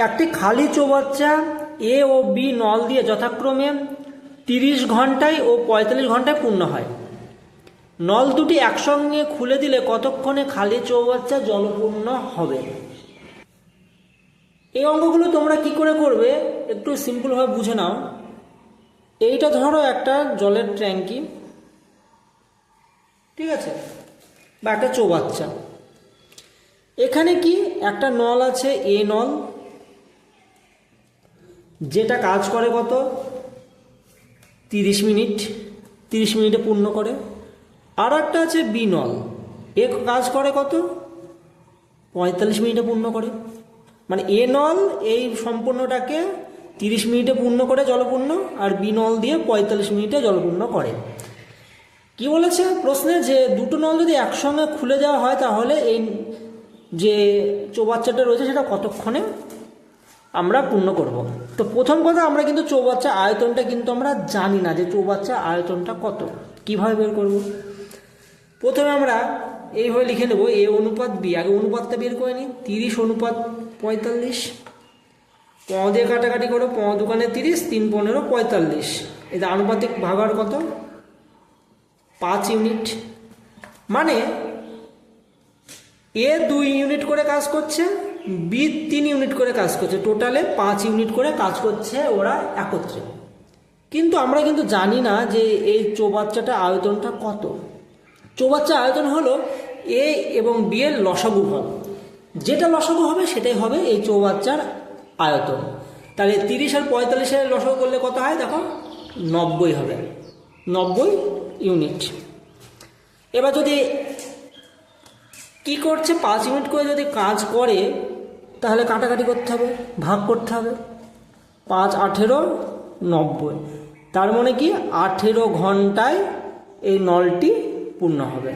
একটি খালি চৌবাচ্চা এ ও বি নল দিয়ে যথাক্রমে তিরিশ ঘন্টায় ও পঁয়তাল্লিশ ঘন্টায় পূর্ণ হয়। নল দুটি একসঙ্গে খুলে দিলে কতক্ষণে খালি চৌবাচ্চা জলপূর্ণ হবে? এই অঙ্কগুলো তোমরা কি করে করবে? একটু সিম্পলভাবে বুঝে নাও। এইটা ধরো একটা জলের ট্যাঙ্কি। ঠিক আছে? বা একটা চৌবাচ্চা। এখানে কি? একটা নল আছে, এ নল। যেটা কাজ করে কত? তিরিশ মিনিট। তিরিশ মিনিটে পূর্ণ করে। আর একটা আছে বি নল এ কাজ করে কত? পঁয়তাল্লিশ মিনিটে পূর্ণ করে। মানে এ নল, এই সম্পূর্ণটাকে তিরিশ মিনিটে পূর্ণ করে জলপূর্ণ আর বি নল দিয়ে পঁয়তাল্লিশ মিনিটে জলপূর্ণ করে। কি বলেছে প্রশ্নে? যে দুটো নল যদি একসঙ্গে খুলে দেওয়া হয় তাহলে এই যে চৌবাচ্চাটা রয়েছে সেটা কতক্ষণে? আমরা পূর্ণ করব। তো প্রথম কথা, আমরা কিন্তু চৌবাচ্চা আয়তনটা কিন্তু আমরা জানি না যে চৌবাচ্চা আয়তনটা কত। কীভাবে বের করব? প্রথমে আমরা এইভাবে লিখে নেব, এ অনুপাত বি। আগে অনুপাতটা বের করে নিই। তিরিশ অনুপাত পঁয়তাল্লিশ। প দিয়ে কাটাকাটি করো প দোকানে তিরিশ, তিন পনেরো পঁয়তাল্লিশ। এটা আনুপাতিক ভাগার কত? পাঁচ ইউনিট। মানে এ দুই ইউনিট করে কাজ করছে বি তিন ইউনিট করে কাজ করছে, টোটালে পাঁচ ইউনিট করে কাজ করছে ওরা একত্রে। কিন্তু আমরা কিন্তু জানি না যে এই চৌবাচ্চাটা আয়তনটা কত। চৌবাচ্চা আয়তন হলো এ এবং বি এর লসাগু ফল যেটা লসাগু হবে সেটাই হবে এই চৌবাচ্চার আয়তন। তাহলে তিরিশ আর পঁয়তাল্লিশের লসাগু করলে কত হয়? দেখো, নব্বই হবে। নব্বই ইউনিট। এবার যদি কি করছে? পাঁচ ইউনিট করে যদি কাজ করে তাহলে কাটাকাটি করতে হবে, ভাগ করতে হবে। পাঁচ, আঠেরো, নব্বই। তার মানে কি? আঠেরো ঘন্টায় এই নলটি পূর্ণ হবে।